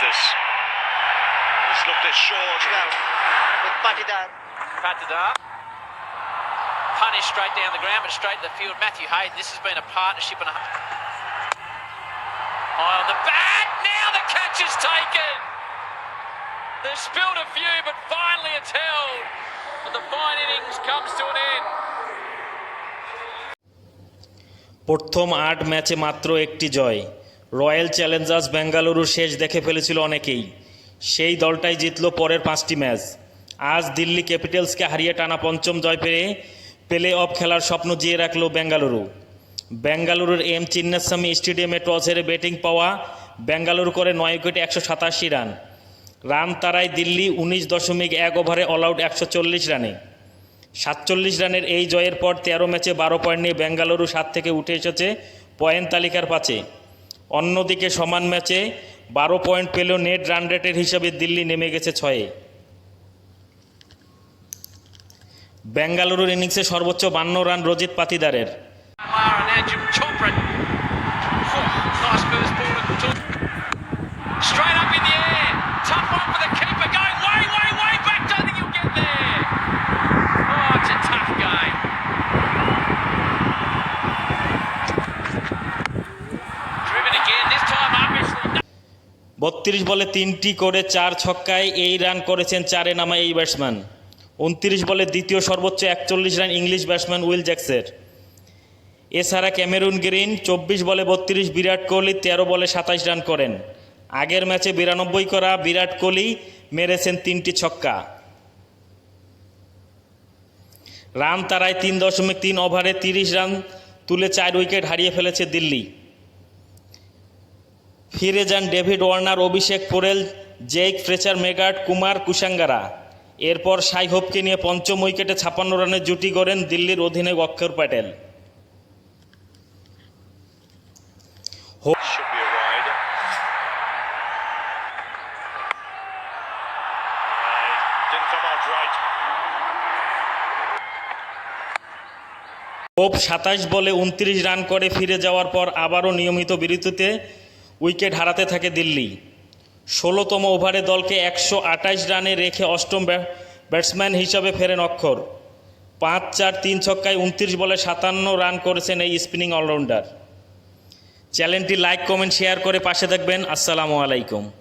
this. He's looked at short. Well, with Patidan. Patted up. Punish straight down the ground, but straight to the field. Matthew Hayden, this has been a partnership and a... High on the bat. Now the catch is taken. They've spilled a few, but finally it's held. And the fine innings comes to an end. প্রথম আট ম্যাচে মাত্র একটি জয় royal Challengers বেঙ্গালুরুর শেষ দেখে ফেলেছিল অনেকেই। সেই দলটাই জিতল পরের পাঁচটি ম্যাচ। আজ দিল্লি ক্যাপিটালসকে হারিয়ে টানা পঞ্চম জয় পেয়ে প্লে অফ খেলার স্বপ্ন জিয়ে রাখল বেঙ্গালুরু। বেঙ্গালুরুর এম চিন্নাস্বামী স্টেডিয়ামে টস হেরে ব্যাটিং পাওয়া বেঙ্গালুরু করে নয় উইকেটে একশো সাতাশি রান। রান তারায় দিল্লি উনিশ দশমিক এক ওভারে অল আউট একশো চল্লিশ রানে। সাতচল্লিশ রানের এই জয়ের পর তেরো ম্যাচে বারো পয়েন্ট নিয়ে বেঙ্গালুরু সাত থেকে উঠে এসেছে পয়েন্ট তালিকার পাচে। অন্যদিকে সমান ম্যাচে বারো পয়েন্ট পেলেও নেট রান রেটের হিসাবে দিল্লি নেমে গেছে ছয়ে। বেঙ্গালুরুর ইনিংসে সর্বোচ্চ বান্ন রান রজিত পাতিদারের। বত্রিশ বলে তিনটি করে চার ছক্কায় এই রান করেছেন চারে নামা এই ব্যাটসম্যান উনত্রিশ বলে দ্বিতীয় সর্বোচ্চ একচল্লিশ রান ইংলিশ ব্যাটসম্যান উইল জ্যাক্সের। এছাড়া ক্যামেরুন গ্রিন চব্বিশ বলে বত্রিশ বিরাট কোহলি, তেরো বলে সাতাশ রান করেন। আগের ম্যাচে বিরানব্বই করা বিরাট কোহলি মেরেছেন তিনটি ছক্কা। রান তারায় তিন দশমিক তিন ওভারে তিরিশ রান তুলে চার উইকেট হারিয়ে ফেলেছে দিল্লি। ফিরে যান David Warner Abhishek Porel Jake Fraser McGurk Kumar Kushagra. এরপর সাই হোপকে নিয়ে পঞ্চম উইকেটে ছাপান্ন রানের জুটি গড়েন দিল্লির অধিনায়ক অক্ষর প্যাটেল. হোপ সাতাশ বলে উনত্রিশ রান করে ফিরে যাওয়ার পর আবারও নিয়মিত বিরতিতে উইকেট হারাতে থাকে দিল্লি। ষোলোতম ওভারে দলকে একশো আটাইশ রানে রেখে অষ্টম ব্য- ব্যাটসম্যান হিসাবে ফেরেন অক্ষর। পাঁচ চার তিন ছক্কায় উনত্রিশ বলে সাতান্ন রান করেছেন এই স্পিনিং অলরাউন্ডার। চ্যানেলটি লাইক, কমেন্ট, শেয়ার করে পাশে থাকবেন। আসসালামু আলাইকুম।